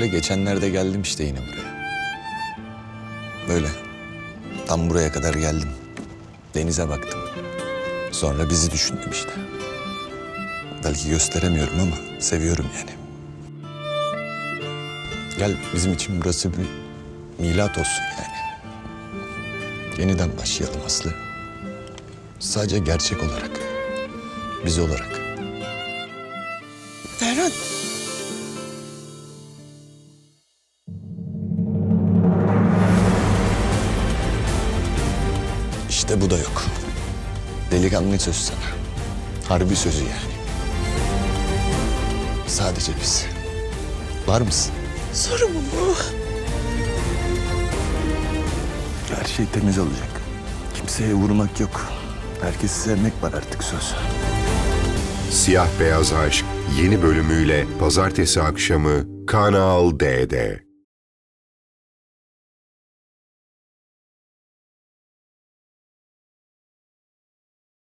Öyle geçenlerde geldim işte yine buraya. Böyle. Tam buraya kadar geldim. Denize baktım. Sonra bizi düşündüm işte. Belki gösteremiyorum ama seviyorum yani. Gel bizim için burası bir milat olsun yani. Yeniden başlayalım Aslı. Sadece gerçek olarak. Biz olarak. Ferhan. İşte bu da yok. Delikanlı söz sana. Harbi sözü yani. Sadece biz. Var mısın? Soru mu bu? Her şey temiz olacak. Kimseye vurmak yok. Herkesi sevmek var artık söz. Siyah Beyaz Aşk yeni bölümüyle pazartesi akşamı Kanal D'de.